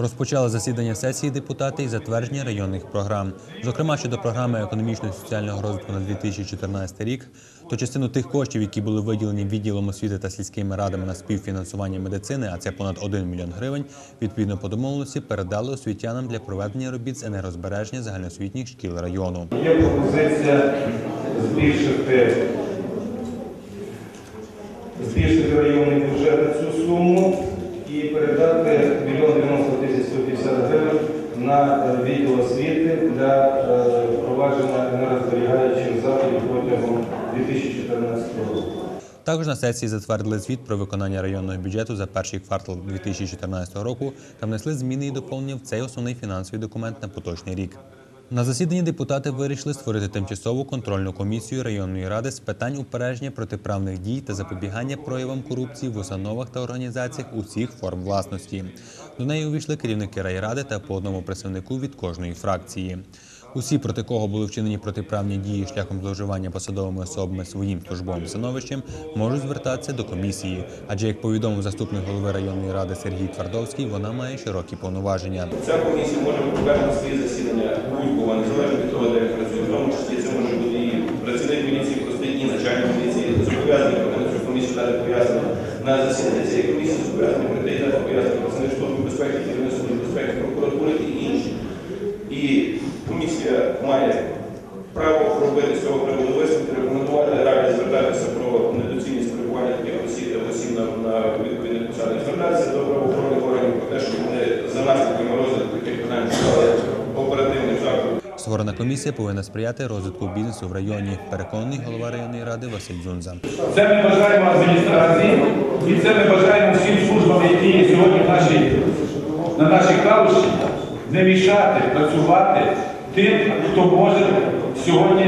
Розпочали засідання сесії депутати із затвердження районних програм. Зокрема, щодо програми економічного і соціального розвитку на 2014 рік, то частину тих коштів, які були виділені відділом освіти та сільськими радами на співфінансування медицини, а це понад 1 мільйон гривень, відповідно по домовленості передали освітянам для проведення робіт з енергозбереження загальноосвітніх шкіл району. Є пропозиція збільшити, збільшити районний бюджет на цю суму і передати 1 90 тисяч 150 гривень на е, відділ освіти для е, впровадження енергозберігаючих заходів протягом 2014 року. Також на сесії затвердили звіт про виконання районного бюджету за перший квартал 2014 року та внесли зміни і доповнення в цей основний фінансовий документ на поточний рік. На засіданні депутати вирішили створити тимчасову контрольну комісію районної ради з питань упередження протиправних дій та запобігання проявам корупції в установах та організаціях усіх форм власності. До неї увійшли керівники райради та по одному представнику від кожної фракції. Усі, проти кого були вчинені протиправні дії шляхом зловживання посадовими особами своїм службовим становищем, можуть звертатися до комісії. Адже, як повідомив заступник голови районної ради Сергій Твардовський, вона має широкі повноваження. Ця комісія може провести свої засідання будь-кого, незалежно від того, де працює. В тому числі це може бути і працівник міліції, простий, і начальник міліції, зобов'язаний цю комісію дати пояснення на засідання цієї комісії, зобов'язаний прийти дати пояснення працівник служби безпеки, керівник служби безпеки, прокуратури і інші. І комісія має право робити з цього приводу висновки, рекомендувати раді звертатися про недоцільність перебування таких осіб осіб на, на відповідних посадах, звертатися до правоохоронних органів про те, що вони за наслідками розгляду таких питань стали оперативним заходом. Створена комісія повинна сприяти розвитку бізнесу в районі, переконаний голова районної ради Василь Дзунза. Це ми бажаємо адміністрації і це ми бажаємо всім службам, які є сьогодні в нашій, на нашій калуші, не мішати працювати тим, хто може сьогодні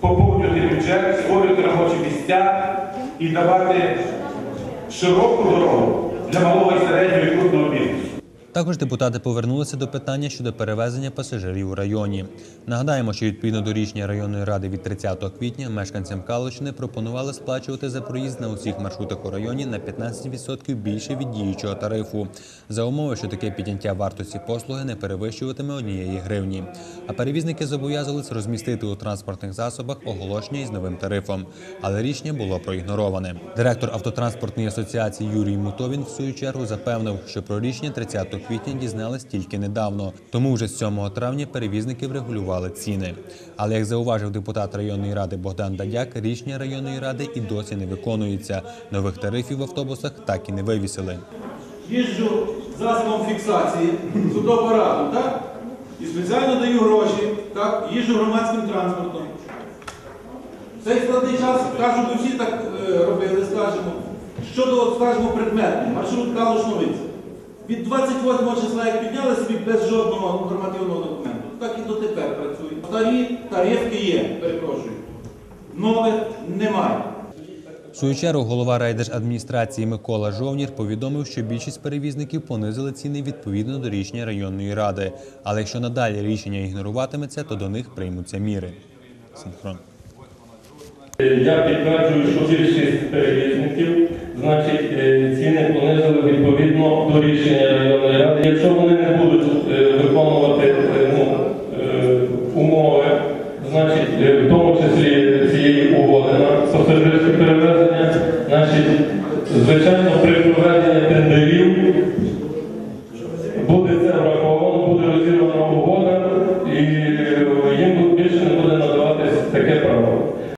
поповнювати бюджет, створювати робочі місця і давати широку дорогу для малого і середнього і крупного бізнесу. Також депутати повернулися до питання щодо перевезення пасажирів у районі. Нагадаємо, що відповідно до рішення районної ради від 30 квітня мешканцям Калущини пропонували сплачувати за проїзд на усіх маршрутах у районі на 15% більше від діючого тарифу, за умови, що таке підняття вартості послуги не перевищуватиме однієї гривні. А перевізники зобов'язувалися розмістити у транспортних засобах оголошення із новим тарифом. Але рішення було проігнороване. Директор автотранспортної асоціації Юрій Мутовін в свою чергу запевнив, що про рішення 30 квітня дізнались тільки недавно. Тому вже з 7 травня перевізники врегулювали ціни. Але як зауважив депутат районної ради Богдан Дадяк, рішення районної ради і досі не виконується. Нових тарифів в автобусах так і не вивісили. їжджу засобом фіксації судоапаратом, так? І спеціально даю гроші, так? Їжджу громадським транспортом. Цей складний час, кажу, ми всі так е, робили, скажімо. Щодо, скажімо, предмету, маршрут Калуш-Новиця. Від 28 числа, як підняли собі без жодного нормативного документу, так і дотепер працює. Старі тарифки є, перепрошую. Нових немає. В свою чергу голова райдержадміністрації Микола Жовнір повідомив, що більшість перевізників понизили ціни відповідно до рішення районної ради. Але якщо надалі рішення ігноруватиметься, то до них приймуться міри. Синхрон. Я підтверджую, що більшість перевізників, значить, е, ціни понизили відповідно до рішення районної ради. Якщо вони не будуть е, виконувати е, ну, умови, значить, в тому числі цієї угоди на пасажирське перевезення, значить, звичайно, при проведенні тендерів буде це